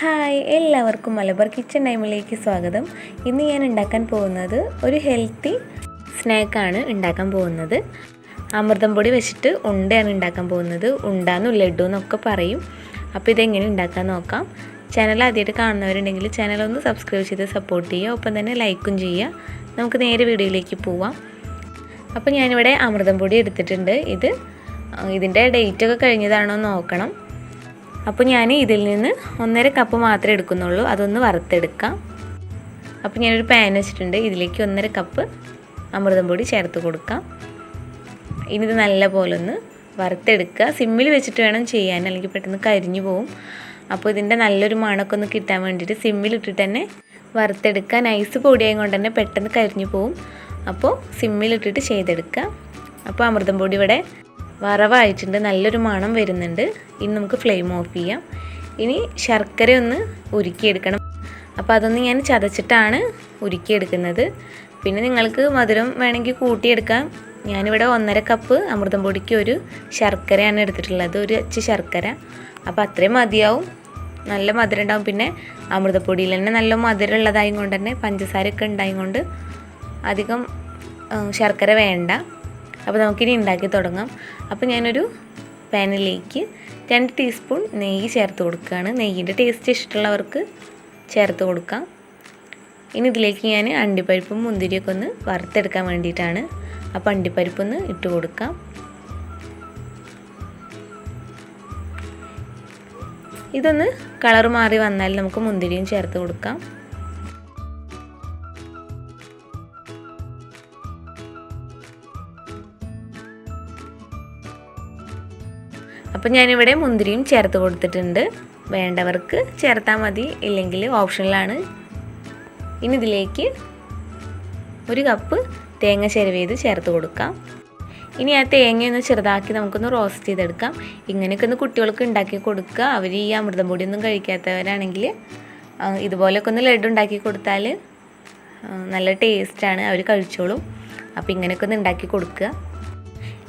Hi എല്ലാവർക്കും Malabar kitchen ടൈമിലേക്ക് സ്വാഗതം. ഇന്ന് ഞാൻ ഉണ്ടാക്കാൻ പോകുന്നത് ഒരു ഹെൽത്തി സ്നാക്കാണ് ഉണ്ടാക്കാൻ പോകുന്നത്. അമൃതം പൊടി വെച്ചിട്ട് ഉണ്ടയാണ് ഉണ്ടാക്കാൻ പോകുന്നത്. ഉണ്ടാന്നും ലഡു എന്നൊക്കെ പറയും. അപ്പോൾ ഇതെങ്ങനെ ഉണ്ടാക്കാൻ നോക്കാം. ചാനൽ ആദ്യമായിട്ട് കാണുന്നവരുണ്ടെങ്കിൽ ചാനൽ ഒന്ന് സബ്സ്ക്രൈബ് ചെയ്ത് സപ്പോർട്ട് ചെയ്യുക. ഒപ്പം തന്നെ ലൈക്കും ചെയ്യുക. നമുക്ക് നേരെ വീഡിയോയിലേക്ക് പോവാം. അപ്പോൾ ഞാനിവിടെ അമൃതം പൊടി എടുത്തിട്ടുണ്ട്. ഇത് ഇതിന്റെ ഡേറ്റ് ഒക്കെ കഴിഞ്ഞതാണോ നോക്കണം. അപ്പോൾ ഞാൻ ഇതിൽ നിന്ന് ഒന്നര കപ്പ് മാത്രമേ എടുക്കുന്നുള്ളൂ. അതൊന്ന് വറുത്തെടുക്കാം. അപ്പോൾ ഞാനൊരു പാൻ വെച്ചിട്ടുണ്ട്. ഇതിലേക്ക് ഒന്നര കപ്പ് അമൃതം പൊടി ചേർത്ത് കൊടുക്കാം. ഇനി ഇത് നല്ല പോലെ ഒന്ന് വറുത്തെടുക്കുക. സിമ്മിൽ വെച്ചിട്ട് വേണം ചെയ്യാൻ. അല്ലെങ്കിൽ പെട്ടെന്ന് കരിഞ്ഞു പോവും. അപ്പോൾ ഇതിന്റെ നല്ലൊരു മണമൊക്കെ ഒന്ന് കിട്ടാൻ വേണ്ടിയിട്ട് സിമ്മിലിട്ടിട്ട് തന്നെ വറുത്തെടുക്കുക. നൈസ് പൊടിയായത് കൊണ്ട് തന്നെ പെട്ടെന്ന് കരിഞ്ഞു പോവും. അപ്പോൾ സിമ്മിലിട്ടിട്ട് ചെയ്തെടുക്കുക. അപ്പോൾ അമൃതം പൊടി ഇവിടെ വറവായിട്ടുണ്ട്. നല്ലൊരു മണം വരുന്നുണ്ട്. ഇനി നമുക്ക് ഫ്ലെയിം ഓഫ് ചെയ്യാം. ഇനി ശർക്കര ഒന്ന് ഉരുക്കിയെടുക്കണം. അപ്പോൾ അതൊന്ന് ഞാൻ ചതച്ചിട്ടാണ് ഉരുക്കിയെടുക്കുന്നത്. പിന്നെ നിങ്ങൾക്ക് മധുരം വേണമെങ്കിൽ കൂട്ടിയെടുക്കാം. ഞാനിവിടെ ഒന്നര കപ്പ് അമൃതം പൊടിക്ക് ഒരു ശർക്കരയാണ് എടുത്തിട്ടുള്ളത്. ഒരു അച്ച് ശർക്കര. അപ്പോൾ അത്രയും മതിയാവും. നല്ല മധുരം ഉണ്ടാവും. പിന്നെ അമൃതപ്പൊടിയിൽ തന്നെ നല്ല മധുരം ഉള്ളതായും കൊണ്ട് തന്നെ പഞ്ചസാരയൊക്കെ ഉണ്ടായും കൊണ്ട് അധികം ശർക്കര വേണ്ട. അപ്പോൾ നമുക്കിനി ഉണ്ടാക്കി തുടങ്ങാം. അപ്പോൾ ഞാനൊരു പാനിലേക്ക് രണ്ട് ടീസ്പൂൺ നെയ്യ് ചേർത്ത് കൊടുക്കുകയാണ്. നെയ്യിന്റെ ടേസ്റ്റ് ഇഷ്ടമുള്ളവർക്ക് ചേർത്ത് കൊടുക്കാം. ഇനി ഇതിലേക്ക് ഞാൻ അണ്ടിപ്പരിപ്പും മുന്തിരിയൊക്കെ ഒന്ന് വറുത്തെടുക്കാൻ വേണ്ടിയിട്ടാണ്. അപ്പോൾ അണ്ടിപ്പരിപ്പൊന്ന് ഇട്ട് കൊടുക്കാം. ഇതൊന്ന് കളർ മാറി വന്നാൽ നമുക്ക് മുന്തിരിയും ചേർത്ത് കൊടുക്കാം. അപ്പോൾ ഞാനിവിടെ മുന്തിരിയും ചേർത്ത് കൊടുത്തിട്ടുണ്ട്. വേണ്ടവർക്ക് ചേർത്താൽ മതി ഇല്ലെങ്കിൽ ഓപ്ഷനിലാണ്. ഇനി ഇതിലേക്ക് ഒരു കപ്പ് തേങ്ങ ചെരുവേത് ചേർത്ത് കൊടുക്കാം. ഇനി ആ തേങ്ങയൊന്ന് ചെറുതാക്കി നമുക്കൊന്ന് റോസ്റ്റ് ചെയ്തെടുക്കാം. ഇങ്ങനെയൊക്കെ ഒന്ന് കുട്ടികൾക്ക് ഉണ്ടാക്കി കൊടുക്കുക. അവർ ഈ അമൃതം പൊടിയൊന്നും കഴിക്കാത്തവരാണെങ്കിൽ ഇതുപോലെയൊക്കെ ഒന്ന് ലഡു ഉണ്ടാക്കി കൊടുത്താൽ നല്ല ടേസ്റ്റാണ് അവർ കഴിച്ചോളും. അപ്പോൾ ഇങ്ങനെയൊക്കെ ഒന്ന് ഉണ്ടാക്കി കൊടുക്കുക.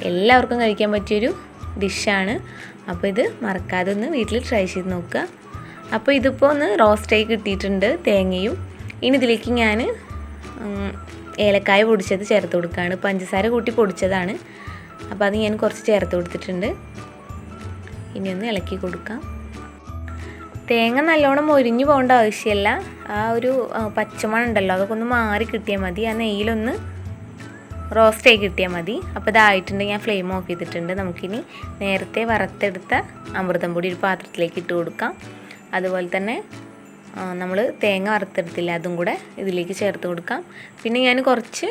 എല്ലാവർക്കും കഴിക്കാൻ പറ്റിയൊരു ഡിഷാണ്. അപ്പോൾ ഇത് മറക്കാതെ ഒന്ന് വീട്ടിൽ ട്രൈ ചെയ്ത് നോക്കുക. അപ്പോൾ ഇതിപ്പോൾ ഒന്ന് റോസ്റ്റായി കിട്ടിയിട്ടുണ്ട് തേങ്ങയും. ഇനി ഇതിലേക്ക് ഞാൻ ഏലക്കായ പൊടിച്ചത് ചേർത്ത് കൊടുക്കുകയാണ്. പഞ്ചസാര കൂട്ടി പൊടിച്ചതാണ്. അപ്പോൾ അത് ഞാൻ കുറച്ച് ചേർത്ത് കൊടുത്തിട്ടുണ്ട്. ഇനി ഒന്ന് ഇളക്കി കൊടുക്കാം. തേങ്ങ നല്ലോണം മൊരിഞ്ഞു പോകേണ്ട ആവശ്യമില്ല. ആ ഒരു പച്ചമണം ഉണ്ടല്ലോ അതൊക്കെ ഒന്ന് മാറി കിട്ടിയാൽ മതി. ആ നെയ്യിലൊന്ന് റോസ്റ്റായി കിട്ടിയാൽ മതി. അപ്പോൾ ഇതായിട്ടുണ്ട് ഞാൻ ഫ്ലെയിം ഓഫ് ചെയ്തിട്ടുണ്ട്. നമുക്കിനി നേരത്തെ വറുത്തെടുത്ത അമൃതം പൊടി ഒരു പാത്രത്തിലേക്ക് ഇട്ട് കൊടുക്കാം. അതുപോലെ തന്നെ നമ്മൾ തേങ്ങ വറുത്തെടുത്തില്ല അതും കൂടെ ഇതിലേക്ക് ചേർത്ത് കൊടുക്കാം. പിന്നെ ഞാൻ കുറച്ച്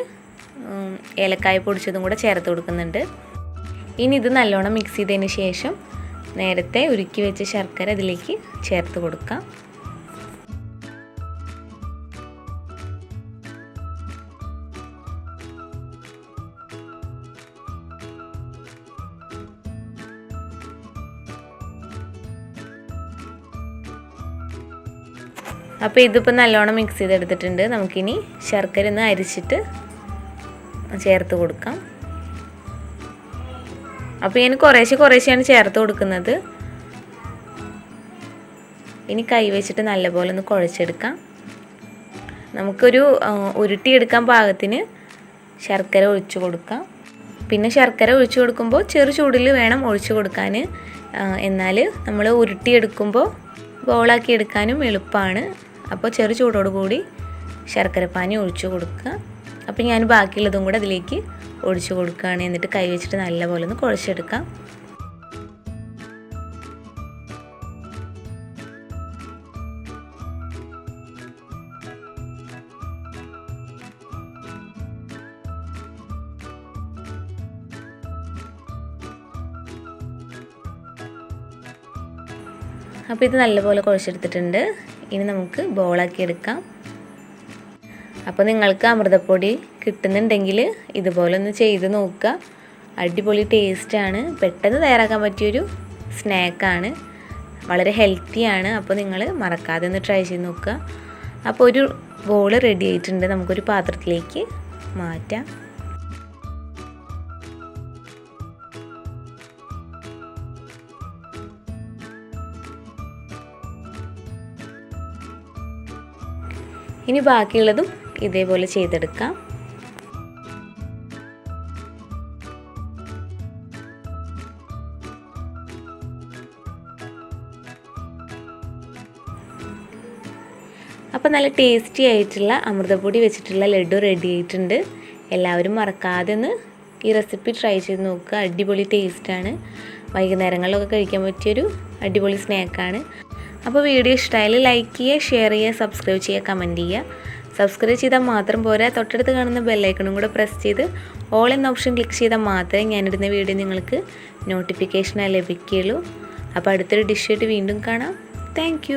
ഏലക്കായ പൊടിച്ചതും കൂടെ ചേർത്ത് കൊടുക്കുന്നുണ്ട്. ഇനി ഇത് നല്ലോണം മിക്സ് ചെയ്തതിന് ശേഷം നേരത്തെ ഉരുക്കി വെച്ച ശർക്കര ഇതിലേക്ക് ചേർത്ത് കൊടുക്കാം. അപ്പോൾ ഇതിപ്പോൾ നല്ലോണം മിക്സ് ചെയ്തെടുത്തിട്ടുണ്ട്. നമുക്കിനി ശർക്കര ഒന്ന് അരിച്ചിട്ട് ചേർത്ത് കൊടുക്കാം. അപ്പോൾ ഞാൻ കുറേശ്ശെ കുറേശ്ശെയാണ് ചേർത്ത് കൊടുക്കുന്നത്. ഇനി കൈവച്ചിട്ട് നല്ലപോലെ ഒന്ന് കുഴച്ചെടുക്കാം. നമുക്കൊരു ഉരുട്ടിയെടുക്കാൻ പാകത്തിന് ശർക്കര ഒഴിച്ചു കൊടുക്കാം. പിന്നെ ശർക്കര ഒഴിച്ചു കൊടുക്കുമ്പോൾ ചെറു ചൂടിൽ വേണം ഒഴിച്ചു കൊടുക്കാൻ. എന്നാൽ നമ്മൾ ഉരുട്ടിയെടുക്കുമ്പോൾ ബോളാക്കി എടുക്കാനും എളുപ്പമാണ്. അപ്പോൾ ചെറു ചൂടോട് കൂടി ശർക്കരപ്പാനി ഒഴിച്ചു കൊടുക്കുക. അപ്പോൾ ഞാൻ ബാക്കിയുള്ളതും കൂടെ അതിലേക്ക് ഒഴിച്ചു കൊടുക്കുകയാണ്. എന്നിട്ട് കൈ വെച്ചിട്ട് നല്ലപോലെ ഒന്ന് കുഴച്ചെടുക്കാം. അപ്പോൾ ഇത് നല്ലപോലെ കുഴച്ചെടുത്തിട്ടുണ്ട്. ഇനി നമുക്ക് ബോളാക്കി എടുക്കാം. അപ്പോൾ നിങ്ങൾക്ക് അമൃതപ്പൊടി കിട്ടുന്നുണ്ടെങ്കിൽ ഇതുപോലെ ഒന്ന് ചെയ്ത് നോക്കുക. അടിപൊളി ടേസ്റ്റാണ് പെട്ടെന്ന് തയ്യാറാക്കാൻ പറ്റിയൊരു സ്നാക്കാണ് വളരെ ഹെൽത്തിയാണ് അപ്പോൾ നിങ്ങൾ മറക്കാതെ ഒന്ന് ട്രൈ ചെയ്ത് നോക്കുക. അപ്പോൾ ഒരു ബോൾ റെഡി ആയിട്ടുണ്ട്. നമുക്കൊരു പാത്രത്തിലേക്ക് മാറ്റാം. ഇനി ബാക്കിയുള്ളതും ഇതേപോലെ ചെയ്തെടുക്കാം. അപ്പോൾ നല്ല ടേസ്റ്റി ആയിട്ടുള്ള അമൃതപ്പൊടി വെച്ചിട്ടുള്ള ലഡു റെഡി ആയിട്ടുണ്ട്. എല്ലാവരും മറക്കാതെ ഒന്ന് ഈ റെസിപ്പി ട്രൈ ചെയ്ത് നോക്കുക. അടിപൊളി ടേസ്റ്റാണ് വൈകുന്നേരങ്ങളിലൊക്കെ കഴിക്കാൻ പറ്റിയൊരു അടിപൊളി സ്നാക്കാണ് അപ്പോൾ വീഡിയോ ഇഷ്ടമായാൽ ലൈക്ക് ചെയ്യുക ഷെയർ ചെയ്യുക സബ്സ്ക്രൈബ് ചെയ്യുക കമന്റ് ചെയ്യുക. സബ്സ്ക്രൈബ് ചെയ്താൽ മാത്രം പോരാ. തൊട്ടടുത്ത് കാണുന്ന ബെല്ലൈക്കണും കൂടെ പ്രസ് ചെയ്ത് ഓൾ എന്ന ഓപ്ഷൻ ക്ലിക്ക് ചെയ്താൽ മാത്രമേ ഞാനിടുന്ന വീഡിയോ നിങ്ങൾക്ക് നോട്ടിഫിക്കേഷനായി ലഭിക്കുകയുള്ളൂ. അപ്പോൾ അടുത്തൊരു ഡിഷായിട്ട് വീണ്ടും കാണാം. താങ്ക്